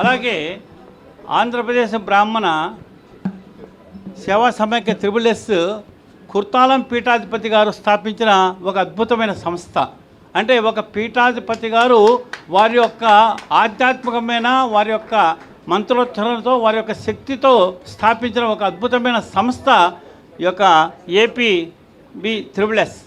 అలాగే ఆంధ్రప్రదేశ్ బ్రాహ్మణ సేవా సమైక్య త్రిబుల్ ఎస్ కుర్తాలం పీఠాధిపతి గారు స్థాపించిన ఒక అద్భుతమైన సంస్థ. అంటే ఒక పీఠాధిపతి గారు వారి యొక్క ఆధ్యాత్మికమైన వారి యొక్క మంత్రోచ్చరణతో వారి యొక్క శక్తితో స్థాపించిన ఒక అద్భుతమైన సంస్థ ఈ యొక్క ఏపీ బి త్రిబుల్ ఎస్.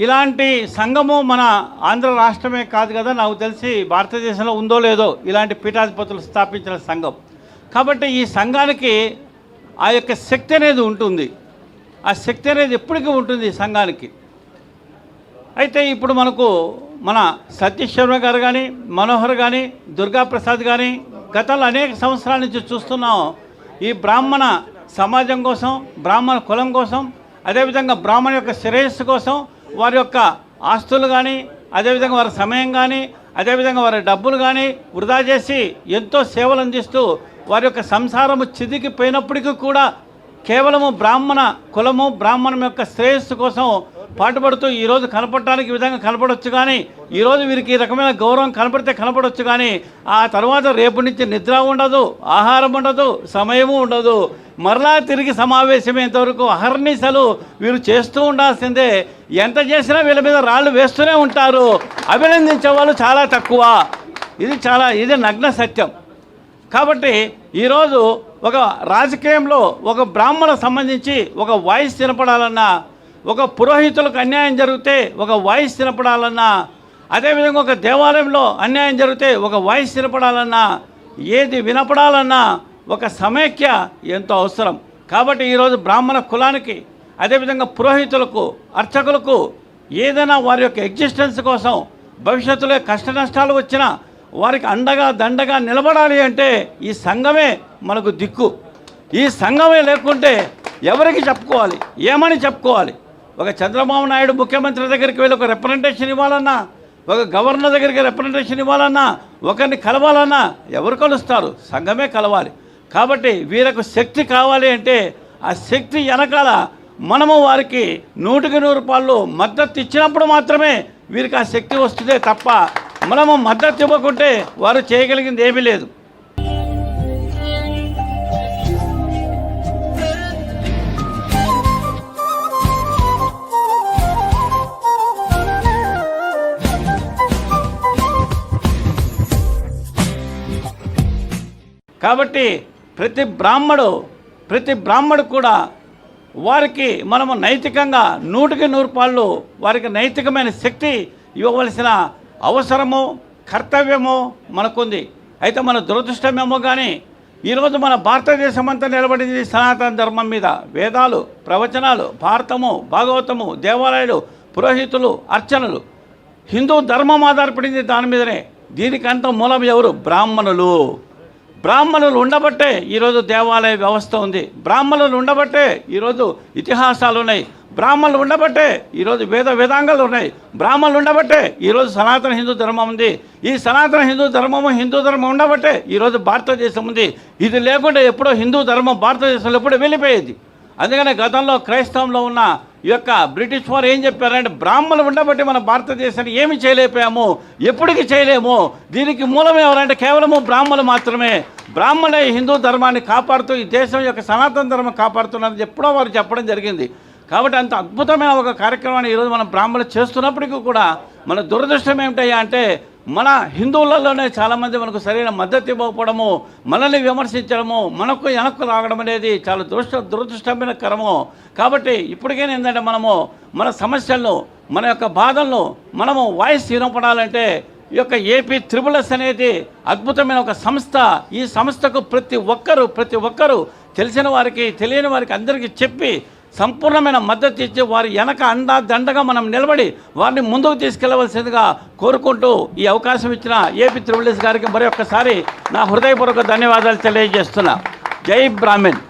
ఇలాంటి సంఘము మన ఆంధ్ర రాష్ట్రమే కాదు కదా నాకు తెలిసి భారతదేశంలో ఉందో లేదో ఇలాంటి పీఠాధిపతులు స్థాపించిన సంఘం. కాబట్టి ఈ సంఘానికి ఆ యొక్క శక్తి అనేది ఉంటుంది. ఆ శక్తి అనేది ఎప్పటికీ ఉంటుంది ఈ సంఘానికి. అయితే ఇప్పుడు మనకు మన సతీష్ శర్మ గారు కానీ మనోహర్ కానీ దుర్గాప్రసాద్ కానీ గతంలో అనేక సంవత్సరాల నుంచి చూస్తున్నాం. ఈ బ్రాహ్మణ సమాజం కోసం బ్రాహ్మణ కులం కోసం అదేవిధంగా బ్రాహ్మణ యొక్క శ్రేయస్సు కోసం వారి యొక్క ఆస్తులు కానీ అదేవిధంగా వారి సమయం కానీ అదేవిధంగా వారి డబ్బులు కానీ వృధా చేసి ఎంతో సేవలు అందిస్తూ వారి యొక్క సంసారము చిదికిపోయినప్పటికీ కూడా కేవలము బ్రాహ్మణ కులము బ్రాహ్మణం యొక్క శ్రేయస్సు కోసం పాటుపడుతూ ఈరోజు కనపడటానికి ఈ విధంగా కనపడవచ్చు కానీ ఈరోజు వీరికి ఈ రకమైన గౌరవం కనపడితే కనపడవచ్చు కానీ ఆ తర్వాత రేపు నుంచి నిద్ర ఉండదు ఆహారం ఉండదు సమయము ఉండదు. మరలా తిరిగి సమావేశమయ్యేంత అహర్నిశలు వీరు చేస్తూ ఉండాల్సిందే. ఎంత చేసినా వీళ్ళ మీద రాళ్ళు వేస్తూనే ఉంటారు. అభినందించే వాళ్ళు చాలా తక్కువ. ఇది చాలా ఇది నగ్న సత్యం. కాబట్టి ఈరోజు ఒక రాజకీయంలో ఒక బ్రాహ్మణ సంబంధించి ఒక వాయిస్ వినపడాలన్నా ఒక పురోహితులకు అన్యాయం జరిగితే ఒక వాయిస్ తినపడాలన్నా అదేవిధంగా ఒక దేవాలయంలో అన్యాయం జరిగితే ఒక వాయిస్ తినపడాలన్నా ఏది వినపడాలన్నా ఒక సమైక్య ఎంతో అవసరం. కాబట్టి ఈరోజు బ్రాహ్మణ కులానికి అదేవిధంగా పురోహితులకు అర్చకులకు ఏదైనా వారి యొక్క ఎగ్జిస్టెన్స్ కోసం భవిష్యత్తులో కష్ట నష్టాలు వచ్చినా వారికి అండగా దండగా నిలబడాలి అంటే ఈ సంఘమే మనకు దిక్కు. ఈ సంఘమే లేకుంటే ఎవరికి చెప్పుకోవాలి? ఏమని చెప్పుకోవాలి? ఒక చంద్రబాబు నాయుడు ముఖ్యమంత్రి దగ్గరికి వెళ్ళి ఒక రిప్రజెంటేషన్ ఇవ్వాలన్నా ఒక గవర్నర్ దగ్గరికి రిప్రజెంటేషన్ ఇవ్వాలన్నా ఒకరిని కలవాలన్నా ఎవరు కలుస్తారు? సంఘమే కలవాలి. కాబట్టి వీరికి శక్తి కావాలి అంటే ఆ శక్తి వెనకాల మనము వారికి నూటికి నూరు రూపాయలు మద్దతు ఇచ్చినప్పుడు మాత్రమే వీరికి ఆ శక్తి వస్తుందే తప్ప మనము మద్దతు ఇవ్వకుంటే వారు చేయగలిగింది ఏమీ లేదు. కాబట్టి ప్రతి బ్రాహ్మడు ప్రతి బ్రాహ్మడు కూడా వారికి మనము నైతికంగా నూటికి నూరు పాళ్ళు వారికి నైతికమైన శక్తి ఇవ్వవలసిన అవసరము కర్తవ్యము మనకుంది. అయితే మన దురదృష్టమేమో కానీ ఈరోజు మన భారతదేశం అంతా నిలబడింది సనాతన ధర్మం మీద. వేదాలు ప్రవచనాలు భారతము భాగవతము దేవాలయాలు పురోహితులు అర్చనలు. హిందూ ధర్మం ఆధారపడింది దాని మీదనే. దీనికంత మూలం ఎవరు? బ్రాహ్మణులు. బ్రాహ్మణులు ఉండబట్టే ఈరోజు దేవాలయ వ్యవస్థ ఉంది. బ్రాహ్మణులు ఉండబట్టే ఈరోజు ఇతిహాసాలు ఉన్నాయి. బ్రాహ్మణులు ఉండబట్టే ఈరోజు వేద వేదాంగాలు ఉన్నాయి. బ్రాహ్మణులు ఉండబట్టే ఈరోజు సనాతన హిందూ ధర్మం ఉంది. ఈ సనాతన హిందూ ధర్మము హిందూ ధర్మం ఉండబట్టే ఈరోజు భారతదేశం ఉంది. ఇది లేకుండా ఎప్పుడో హిందూ ధర్మం భారతదేశంలో ఎప్పుడో వెళ్ళిపోయేది. అందుకనే గతంలో క్రైస్తవంలో ఉన్న ఈ యొక్క బ్రిటిష్ వారు ఏం చెప్పారంటే బ్రాహ్మణులు ఉండబట్టి మన భారతదేశాన్ని ఏమి చేయలేకపోయాము ఎప్పటికీ చేయలేము దీనికి మూలం ఎవరంటే కేవలము బ్రాహ్మణులు మాత్రమే. బ్రాహ్మణే హిందూ ధర్మాన్ని కాపాడుతూ ఈ దేశం యొక్క సనాతన ధర్మం కాపాడుతున్నది ఎప్పుడో వారు చెప్పడం జరిగింది. కాబట్టి అంత అద్భుతమైన ఒక కార్యక్రమాన్ని ఈరోజు మనం బ్రాహ్మణులు చేస్తున్నప్పటికీ కూడా మన దురదృష్టం ఏమిటయ్యా అంటే మన హిందువులలోనే చాలామంది మనకు సరైన మద్దతు ఇవ్వకపోవడము మనల్ని విమర్శించడము మనకు వెనక్కు రావడం అనేది చాలా దురదృష్ట దురదృష్టమైన కరము. కాబట్టి ఇప్పటికైనా ఏంటంటే మనము మన సమస్యలను మన యొక్క బాధలను మనము వాయిస్ వినపడాలంటే ఈ యొక్క ఏపీ త్రిబులస్ అనేది అద్భుతమైన ఒక సంస్థ. ఈ సంస్థకు ప్రతి ఒక్కరూ ప్రతి ఒక్కరూ తెలిసిన వారికి తెలియని వారికి అందరికీ చెప్పి సంపూర్ణమైన మద్దతు ఇచ్చి వారి వెనక అండా దండగా మనం నిలబడి వారిని ముందుకు తీసుకెళ్ళవలసిందిగా కోరుకుంటూ ఈ అవకాశం ఇచ్చిన ఏపీ త్రిబుల్ఎస్ గారికి మరొకసారి నా హృదయపూర్వక ధన్యవాదాలు తెలియజేస్తున్నా. జై బ్రాహ్మణ్.